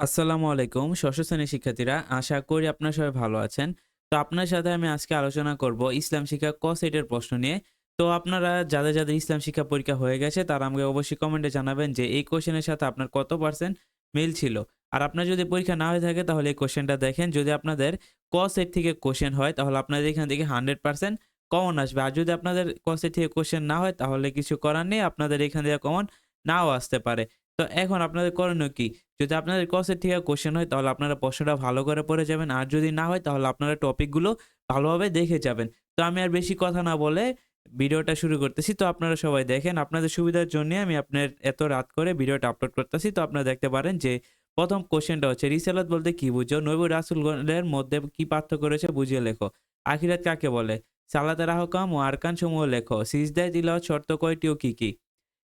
আসসালামু আলাইকুম, ষষ্ঠ শ্রেণির শিক্ষার্থীরা, আশা করি আপনারা সবাই ভালো আছেন। তো আপনার সাথে আমি আজকে আলোচনা করব ইসলাম শিক্ষা ক সেটের প্রশ্ন নিয়ে। তো আপনারা, যাদের যাদের ইসলাম শিক্ষা পরীক্ষা হয়ে গেছে, তারা আমাকে অবশ্যই কমেন্টে জানাবেন যে এই কোশ্চেনের সাথে আপনার কত পার্সেন্ট মিল ছিল। আর আপনার যদি পরীক্ষা না হয়ে থাকে, তাহলে এই কোশ্চেনটা দেখেন। যদি আপনাদের ক সেট থেকে কোশ্চেন হয়, তাহলে আপনাদের এখান থেকে হান্ড্রেড পার্সেন্ট কমন আসবে। আর যদি আপনাদের ক সেট থেকে কোশ্চেন না হয়, তাহলে কিছু করার নেই। আপনাদের এখান থেকে কমন নাও আসতে পারে। তো এখন আপনাদের করণীয় কি? যদি আপনাদের কসের থেকে কোশ্চেন হয়, তাহলে আপনারা প্রশ্নটা ভালো করে পড়ে যাবেন। আর যদি না হয়, তাহলে আপনারা টপিকগুলো ভালোভাবে দেখে যাবেন। তো আমি আর বেশি কথা না বলে ভিডিওটা শুরু করতেছি। তো আপনারা সবাই দেখেন, আপনাদের সুবিধার জন্য আমি আপনার এত রাত করে ভিডিওটা আপলোড করতেছি। তো আপনারা দেখতে পারেন যে, প্রথম কোশ্চেনটা হচ্ছে, রিসালাত বলতে কি বুঝো? নবী রাসুলগণের মধ্যে কি পার্থক্য রয়েছে বুঝিয়ে লেখো। আখিরাত কাকে বলে? সালাতের আহকাম ও আরকান সমূহ লেখো। সিজদায় তিলাওয়াত শর্ত কয়টি ও কি কি?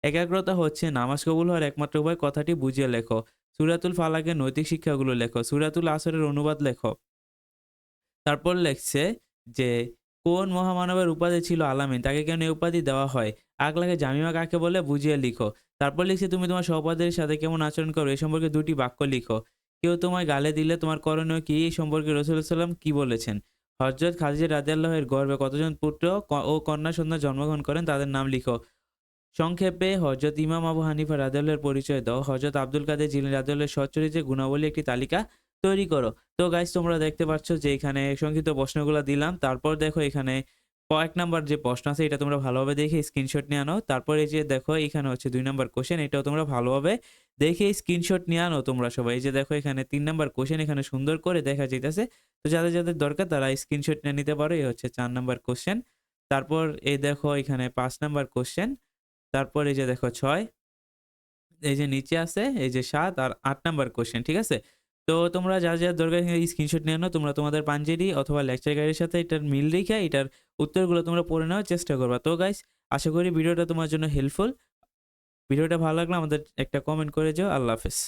একাগ্রতা হচ্ছে নামাজ কবুল হওয়ার একমাত্র উপায় কথাটি বুঝিয়ে লেখো। সুরাতুল ফালাকের নৈতিক শিক্ষাগুলো লেখো। সুরাতুল আসরের অনুবাদ লেখো। তারপর লেখছে যে, কোন মহামানবের উপাধি ছিল আলামিন? তাকে কেন এই উপাধি দেওয়া হয়? আগলাকে জামিমা কাকে বলে? বুঝিয়ে লিখো। তারপর লিখছে, তুমি তোমার সহপাঠীদের সাথে কেমন আচরণ করো? এই সম্পর্কে দুটি বাক্য লিখো। কেউ তোমায় গালে দিলে তোমার করণীয় কি? এই সম্পর্কে রসুল সাল্লাম কি বলেছেন? হজরত খাদিজা রাদিয়াল্লাহের গর্বে কতজন পুত্র ও কন্যা সন্ধ্যা জন্মগ্রহণ করেন? তাদের নাম লিখো। সংক্ষেপে হজরত ইমাম আবু হানিফা রাদিয়াল্লাহের পরিচয় দাও। হজরত আব্দুল কাদের জিলানী রাদিয়াল্লাহের সচ্চরিত্রের গুণাবলী একটি তালিকা তৈরি করো। তো গাইজ তোমরা দেখতে পাচ্ছ যে এখানে সংক্ষিপ্ত প্রশ্নগুলো দিলাম। তারপর দেখো এখানে কয়েক নাম্বার যে প্রশ্ন আছে, এটা তোমরা ভালোভাবে দেখে স্ক্রিনশট নিয়ে আনো। তারপর এই যে দেখো, এখানে হচ্ছে দুই নাম্বার কোশ্চেন এটাও তোমরা ভালোভাবে দেখে স্ক্রিনশট নিয়ে আনো তোমরা সবাই। এই যে দেখো, এখানে তিন নাম্বার কোশ্চেন এখানে সুন্দর করে দেখা যাইতেছে। তো যাদের যাদের দরকার, তারা স্ক্রিনশট নিয়ে নিতে পারো। এই হচ্ছে চার নাম্বার কোশ্চেন তারপর এই দেখো, এখানে পাঁচ নাম্বার কোশ্চেন তারপর এই যে দেখো ছয়, এই যে নিচে আছে, এই যে সাত আর আট নাম্বার কোশ্চেন ঠিক আছে? তো তোমরা যা যা দরকার স্ক্রিনশট নিয়ে নাও, তোমরা তোমাদের পাঞ্জেরি অথবা লেকচার গাইডের সাথে এটার মিল রেখে এটার উত্তরগুলো তোমরা পড়ে নেওয়ার চেষ্টা করবা। তো গাইস আশা করি ভিডিওটা তোমার জন্য হেল্পফুল ভিডিওটা ভালো লাগলে আমাদের একটা কমেন্ট করে যাও। আল্লাহ হাফেজ।